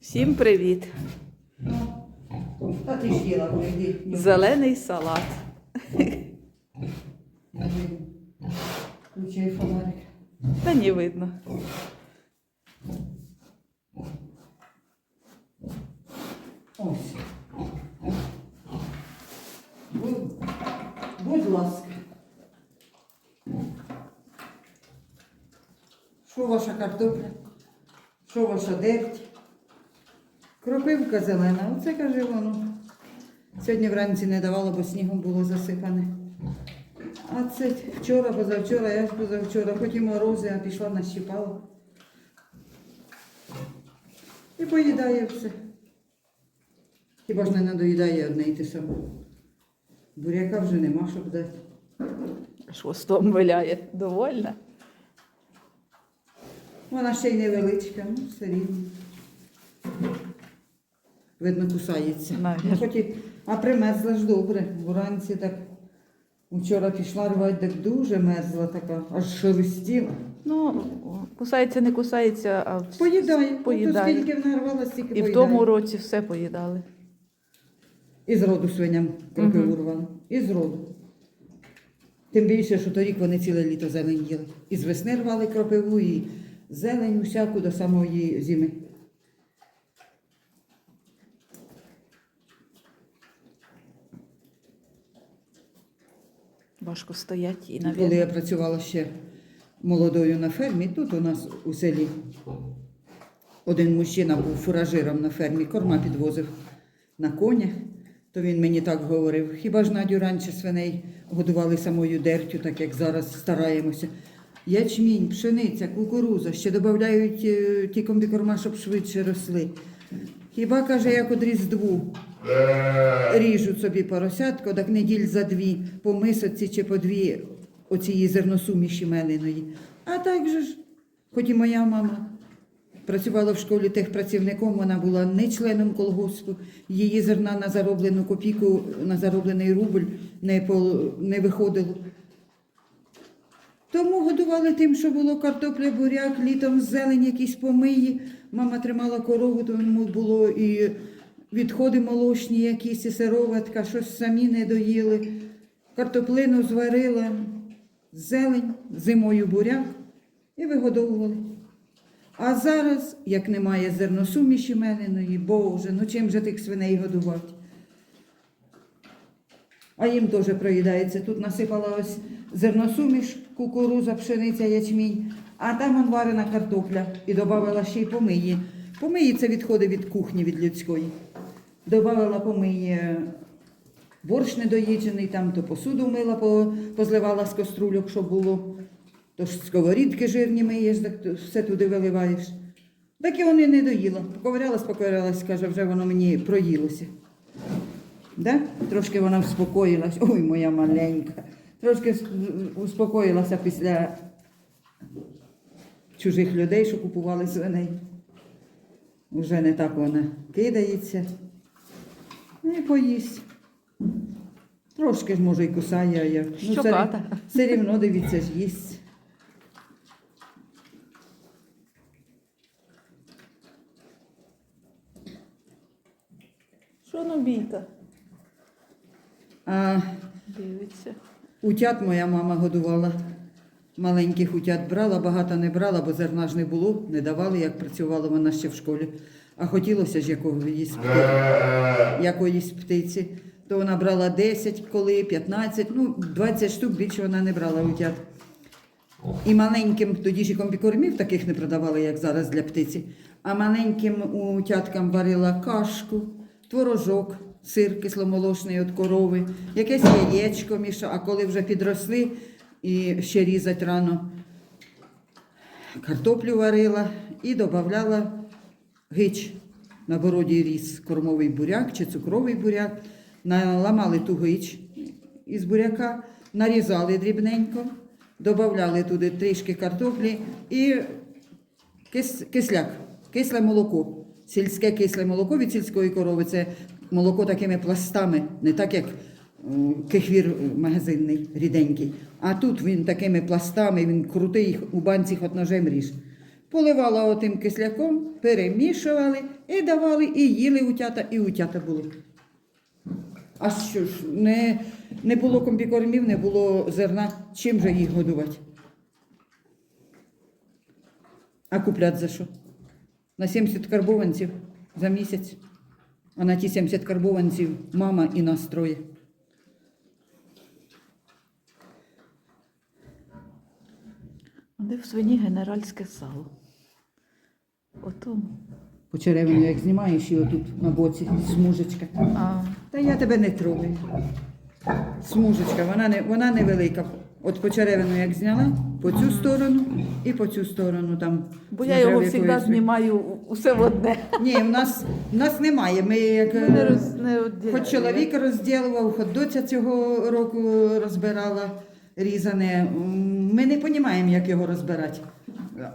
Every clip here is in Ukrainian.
Всім привіт! Та ти ж їла, прийди. Зелений салат. Включай фонарик. Та не видно. Ось. Будь, будь ласка. Що ваша картопля? Що ваша дерть? Кропивка зелена. Оце каже воно. Сьогодні вранці не давало, бо снігом було засипане. А це вчора, позавчора, я ж позавчора, хоч і морози, а пішла нащипала. І поїдає все. Хіба ж не надоїдає одне й те саме. Буряка вже нема, щоб дати. Аж Хвостом виляє. Довольна? Вона ще й невеличка, ну все рівно. Видно, кусається. Ну, хоч і... А примерзла ж добре. Вранці так вчора пішла рвати, так дуже мерзла така, аж шелестіла. Ну, кусається, не кусається, а Поїдає. Ото поїдає. скільки вона рвала, стільки І в поїдає. тому році все поїдали. І з роду свиням кропиву Мгм. рвали. І з роду. Тим більше, що торік вони ціле літо зелень їли. І з весни рвали кропиву, і зелень усяку до самої зими. Важко стоять і навіть. Коли я працювала ще молодою на фермі, тут у нас у селі один мужчина був фуражиром на фермі, корма підвозив на конях, то він мені так говорив, хіба ж Надю раніше свиней годували самою дертю, так як зараз стараємося. Ячмінь, пшениця, кукуруза, ще додають е, ті комбікорма, щоб швидше росли. Хіба каже, як од Різдву ріжуть собі поросятко, так неділь за дві по мисоці чи по дві оцієї зерносуміші меленої. А так же ж, хоч і моя мама працювала в школі техпрацівником, вона була не членом колгоспу, її зерна на зароблену копійку, на зароблений рубль не, по, не виходило. Тому годували тим, що було картопля, буряк, літом зелень, якісь помиї. Мама тримала корову, тому було і відходи молочні, якісь і сироватка, щось самі не доїли. Картоплину зварила, зелень, зимою буряк і вигодовували. А зараз, як немає зерносуміші меленої, Боже, ну чим же тих свиней годувати? А їм теж проїдається. Тут насипала ось зерносуміш, кукуруза, пшениця, ячмінь, а там он варена картопля і додавала ще й помиї. Помиї це відходи від кухні, від людської. Добавила помиї борщ недоїджений, там то посуду мила, позливала з каструльок, щоб було. То ж сковорідки жирні миєш, все туди виливаєш. Так і вони не доїла. Поковирялась, поковирялась, каже, вже воно мені проїлося. Да? Трошки вона вспокоїлась. Ой, моя маленька. Трошки успокоїлася після чужих людей, що купували свиней. Уже не так вона кидається. Ну і поїсть. Трошки ж може і кусає, а як. Ну, все, все рівно дивіться ж їсть. Що ну бійка? А Дивиться. Утят моя мама годувала. Маленьких утят брала, багато не брала, бо зерна ж не було, не давали, як працювала вона ще в школі. А хотілося ж якоїсь, пти- якоїсь птиці. То вона брала 10 коли, 15, ну 20 штук більше вона не брала утят. І маленьким, тоді ж і комбікормів таких не продавали, як зараз для птиці. А маленьким утяткам варила кашку, творожок, сир кисломолочний від корови, якесь яєчко міша, а коли вже підросли і ще різать рано, картоплю варила і додавала гич. На бороді ріс кормовий буряк чи цукровий буряк. Наламали ту гич із буряка, нарізали дрібненько, додавали туди трішки картоплі і кис, кисляк, кисле молоко. Сільське кисле молоко від сільської корови це молоко такими пластами, не так як м, кефір магазинний, ріденький. А тут він такими пластами, він крутий, у банці хоч ножем ріж. поливала отим кисляком, перемішували і давали, і їли утята, і утята були. А що ж, не, не було комбікормів, не було зерна, чим же їх годувати? А куплять за що? На 70 карбованців за місяць. А на ті 70 карбованців мама і нас троє. Де в свині генеральське сало. Отому. По черевину, як знімаєш, і отут на боці смужечка. А, Та я тебе не трогаю. Смужечка, вона не, вона невелика. От по черевину як зняла, по цю сторону і по цю сторону там. бо я його завжди знімаю усе в одне. Ні, в нас, в нас немає. Ми як Ми не роз, не хоч чоловік розділував, хоч доця цього року розбирала різане. Ми не розуміємо, як його розбирати.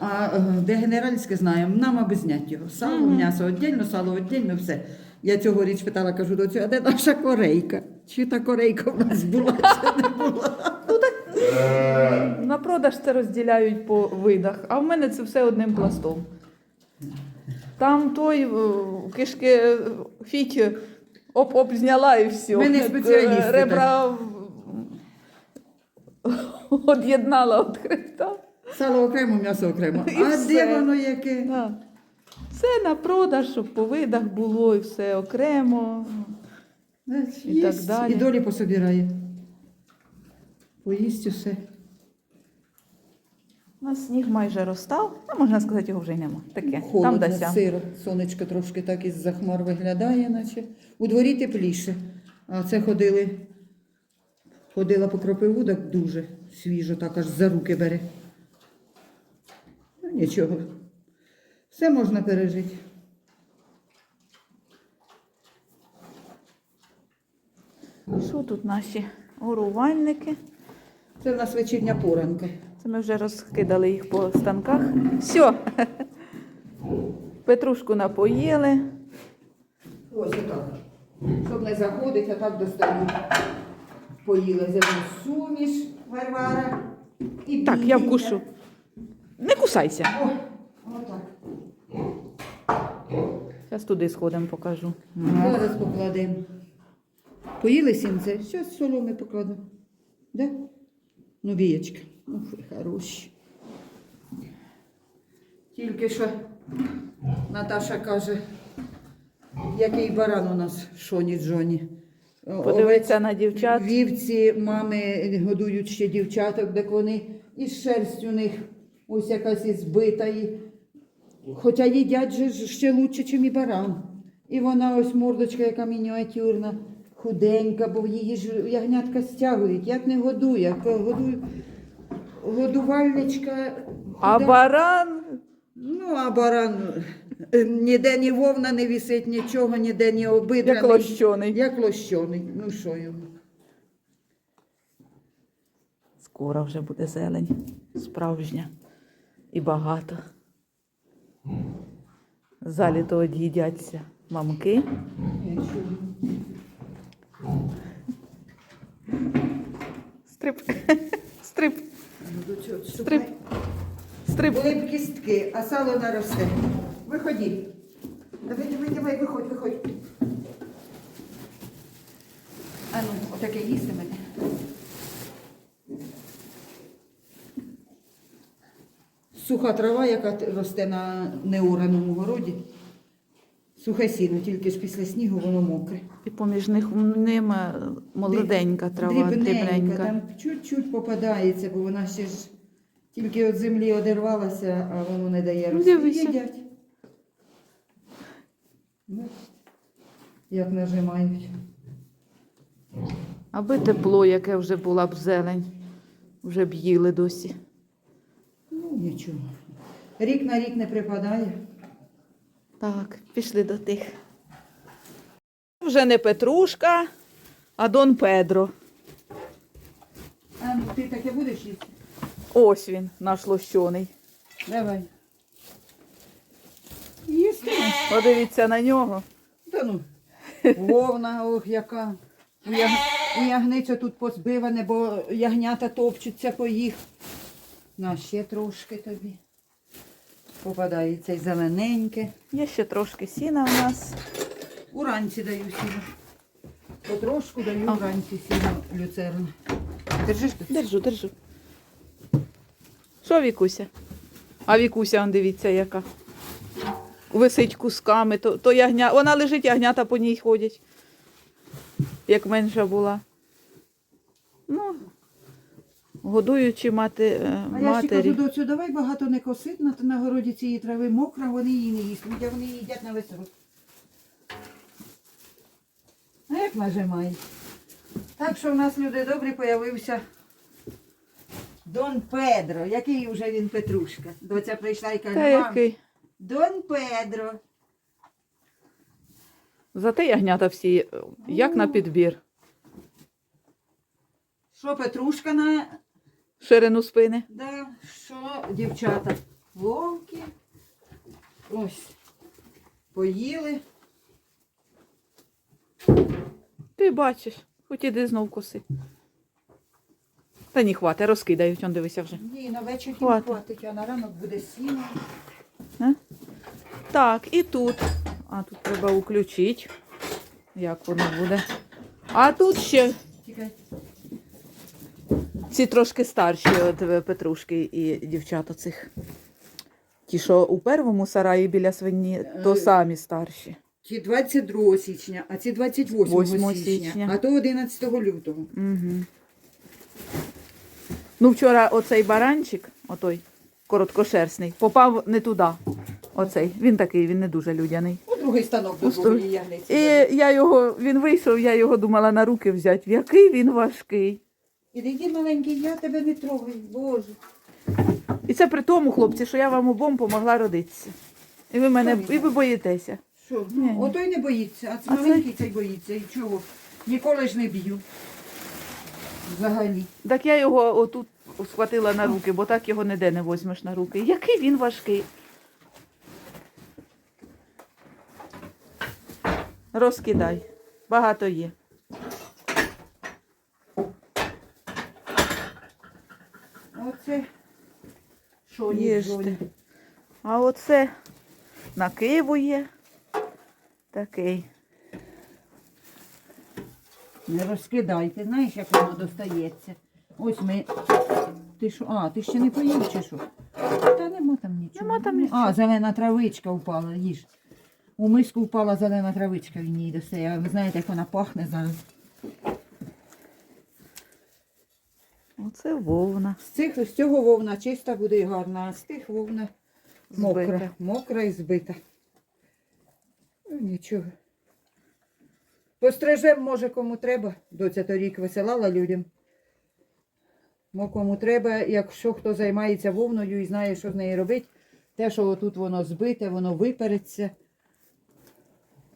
А е, де генеральське знаємо, нам аби зняти його. Сало, м'ясо віддільно, сало віддільно, все. Я цього річ питала, кажу доцю, а де наша корейка? Чи та корейка в нас була, чи не була? На продаж це розділяють по видах, а в мене це все одним пластом. Там той е, кишки е, е, оп-оп зняла і все. Ми не спеціалісти, Е, Ребра од'єднала від хребта. Сало окремо, м'ясо окремо. І А все. де воно яке? Все на продаж, щоб по видах було і все окремо. Значить, І так далі. І долі пособирає. Поїсть усе. У нас сніг майже розстав, а можна сказати, його вже й нема. Таке. Там Холодно, сям. сиро. Сонечко трошки так із-за хмар виглядає, наче. У дворі тепліше. А це ходили, ходила по кропиву, так дуже свіжо, так аж за руки бере. Ну, нічого. Все можна пережити. Що тут наші горувальники? Це в нас вечірня поранка. Це ми вже розкидали їх по станках. Все. Петрушку напоїли. Ось отак. Щоб не заходить, а так достаю. Поїла зелену суміш Варвара. І Так, я вкушу. Не кусайся. О, отак. Зараз туди сходимо, покажу. Зараз покладемо. Поїли сінце? Зараз соломи покладу. Да? Ну, бієчка. Ух, хороші. Тільки що Наташа каже, який баран у нас шоні Джоні. О, Подивитися на дівчат. Вівці мами годують ще дівчаток, так вони і шерсть у них ось якась і збита. І... Хоча їдять же ще лучше, ніж і баран. І вона ось мордочка, яка мініатюрна, худенька, бо її ж ягнятка стягують. Як не годує, годую. Годувальничка. А худа. баран Ну, а баран е, ніде ні вовна не висить, нічого, ніде ні обидраний. як лощений. Як лощений. Ну що йому? Скоро вже буде зелень. Справжня. І багато. Заліто од'їдяться мамки. Стрип. Стрип. Ну, Стрип. Стрип. Були б кістки, а сало наросте. Виходіть. Давай, давай, давай, виходь, виходь. А ну, отаке їсти мене. Суха трава, яка росте на неураному городі. Сухе сіно, тільки ж після снігу воно мокре. І поміж них ними молоденька трава, дрібненька. там чуть-чуть попадається, бо вона ще ж тільки від землі одервалася, а воно не дає Ну, рости. дивися. Їдять. Ну, Як нажимають. Аби тепло, яке вже була б зелень, вже б їли досі. Ну, нічого. Рік на рік не припадає. Так, пішли до тих. Вже не Петрушка, а Дон Педро. А ну, ти таке будеш їсти? Ось він, наш лощоний. Давай. Їсти? Подивіться на нього. Та ну. Вовна, ох, яка. У, яг... у ягницю тут позбиване, бо ягнята топчуться по їх. На ще трошки тобі. Попадається і зелененьке. Є ще трошки сіна у нас. Уранці даю сіно. Потрошку даю А. вранці сіно люцерна. Держиш тут? Держу, держу. Що Вікуся? А Вікуся, он дивіться, яка. Висить кусками, то, то ягня. Вона лежить, ягнята по ній ходять. Як менша була. Ну, годуючи мати, е, А я ще кажу, доцю, давай багато не косить, на, на городі цієї трави мокра, вони її не їстимуть, а вони її їдять на весь рот. А як нажимають? Так що в нас люди добрі появився Дон Педро. Який вже він Петрушка? Доця прийшла і каже, Та мам, який. Дон Педро. Зате ягнята всі, е, як на підбір. Що Петрушка на Ширину спини. Да, що дівчата? Вовки. Ось. Поїли. Ти бачиш, хоч іди знов коси. Та ні, хватить, розкидають, он дивися вже. Ні, на вечір їм Хватить. хватить, а на ранок буде сіно. Так, і тут. А тут треба включити. Як воно буде. А тут ще Тікай. Ці трошки старші от е, Петрушки і дівчат оцих. Ті, що у первому сараї біля свині, то Е, самі старші. Ті 22 січня, а ці 28 8 січня, а то 11 лютого. Угу. Ну, вчора оцей баранчик, отой короткошерстний, попав не туди. Оцей. Він такий, він не дуже людяний. У другий станок ягниці. І я його, він вийшов, я його думала на руки взяти. Який він важкий. Іди, маленький, я тебе не трогаю, Боже. І це при тому, хлопці, що я вам обом помогла родитися. І ви мене і ви боїтеся. Що? Ні, ні. Отой не боїться, а, А маленький цей боїться. І чого? Ніколи ж не б'ю. Взагалі. Так я його отут схватила на руки, бо так його ніде не возьмеш на руки. Який він важкий. Розкидай. Багато є. Оце. Що Їжте. А оце накивує. Такий. Не розкидайте, знаєш, як воно достається. Ось ми. Ти що? А, ти ще не поїв чи що? Та нема там нічого. Нема там нічого. А, зелена травичка впала, їж. У миску впала зелена травичка, він її достає. А ви знаєте, як вона пахне зараз. Оце вовна. З цих з цього вовна чиста буде і гарна, а з тих вовна мокра. Збита. Мокра і збита. Ну, нічого. Пострижем, може, кому треба. Доця торік висилала людям. Мо кому треба, якщо хто займається вовною і знає, що з нею робити, те, що тут воно збите, воно випереться,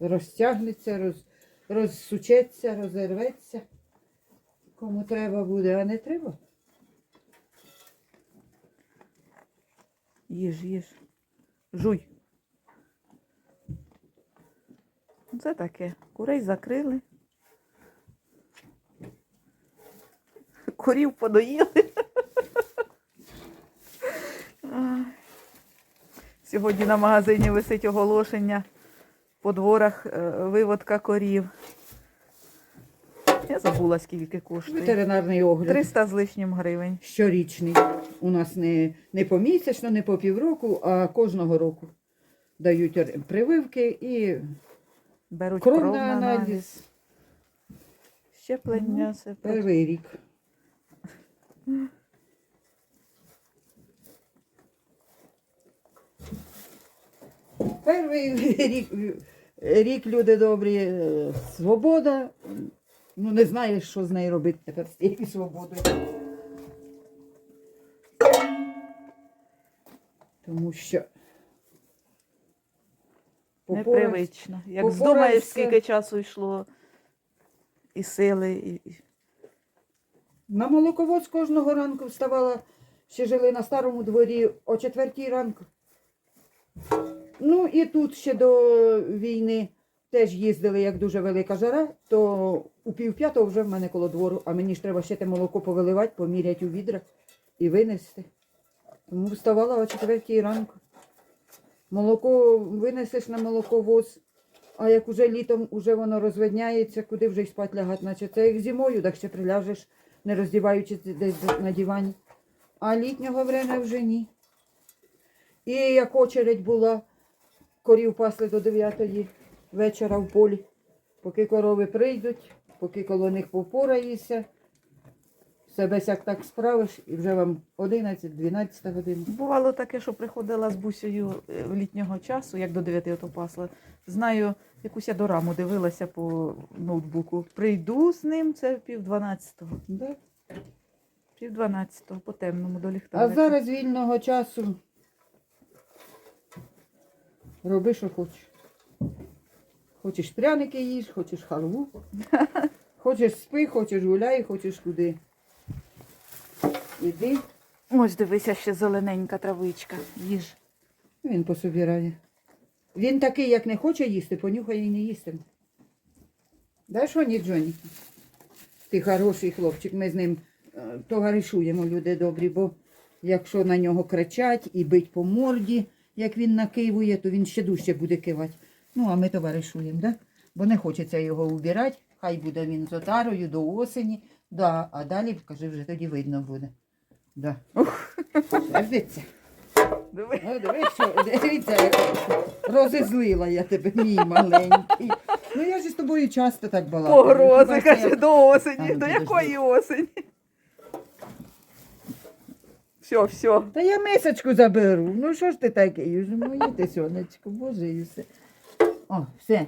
розтягнеться, роз, розсучеться, розірветься. Кому треба буде, а не треба. Їж, їж. Жуй. Це таке. Курей закрили. Корів подоїли. Сьогодні на магазині висить оголошення по дворах е, виводка корів. Я забула, скільки коштує. Ветеринарний огляд. 300 з лишнім гривень. щорічний. У нас не, не помісячно, не по півроку, а кожного року дають прививки і Беруть Кров на на аналіз. Щеплення, все. перший рік. Перший рік, рік люди добрі, е, свобода. Ну не знаєш, що з нею робити тепер з цією свободою. Тому що Непривично. Як здумаєш, скільки часу йшло і сили, і... На молоковоз кожного ранку вставала, ще жили на старому дворі о четвертій ранку. Ну і тут ще до війни теж їздили, як дуже велика жара, то у пів п'ятого вже в мене коло двору, а мені ж треба ще те молоко повиливати, поміряти у відра і винести. Вставала о четвертій ранку. Молоко винесеш на молоковоз, а як уже літом уже воно розвидняється, куди вже й спать лягати, наче це як зимою, так ще приляжеш, не роздіваючись десь на дивані. А літнього время вже ні. І як очередь була, корів пасли до 9 вечора в полі, поки корови прийдуть, поки коло них попораєшся, себе сяк так справиш, і вже вам 11-12 годин. Бувало таке, що приходила з бусею е, в літнього часу, як до 9 ото пасла. Знаю, якусь я дораму дивилася по ноутбуку. Прийду з ним, це пів дванадцятого. Да. Пів дванадцятого, по темному до А зараз вільного часу роби, що хочеш. Хочеш пряники їж, хочеш халву, хочеш спи, хочеш гуляй, хочеш куди. Іди, Ось дивися, ще зелененька травичка. Їж. він пособирає. Він такий, як не хоче їсти, понюхає і не їстиме. Да що ні, Джоні? Ти хороший хлопчик, ми з ним е, товаришуємо, люди добрі, бо якщо на нього кричать і бить по морді, як він накивує, то він ще дужче буде кивати. Ну, а ми товаришуємо, да? бо не хочеться його убирати, хай буде він з отарою до осені, да, а далі, кажи, вже тоді видно буде. Да. Диви. Ну, диви, що, дивіться, як розізлила я тебе, мій маленький. Ну я ж з тобою часто так балакаю. Погрози, Хіба каже, як- до осені. А, ну, до підожди. якої осені? Все, все. Та я мисочку заберу. Ну що ж ти такий? Уже моє ти сонечко, боже і все. О, все.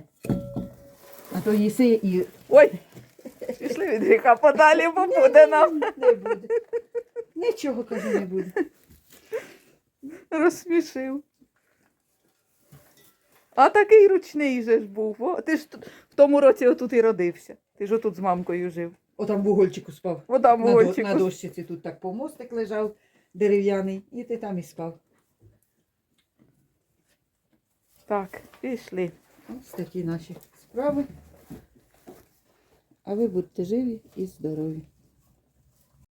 А то їси і Ой, пішли від гріха подалі, бо буде нам. не буде. Нічого кажу не буде. Розсмішив. А такий ручний же ж був. О, ти ж тут- в тому році отут і родився. Ти ж отут з мамкою жив. Отам в угольчику спав. Вода в На, до, на дощиці тут так помостик лежав дерев'яний, і ти там і спав. Так, пішли. Ось такі наші справи. А ви будьте живі і здорові.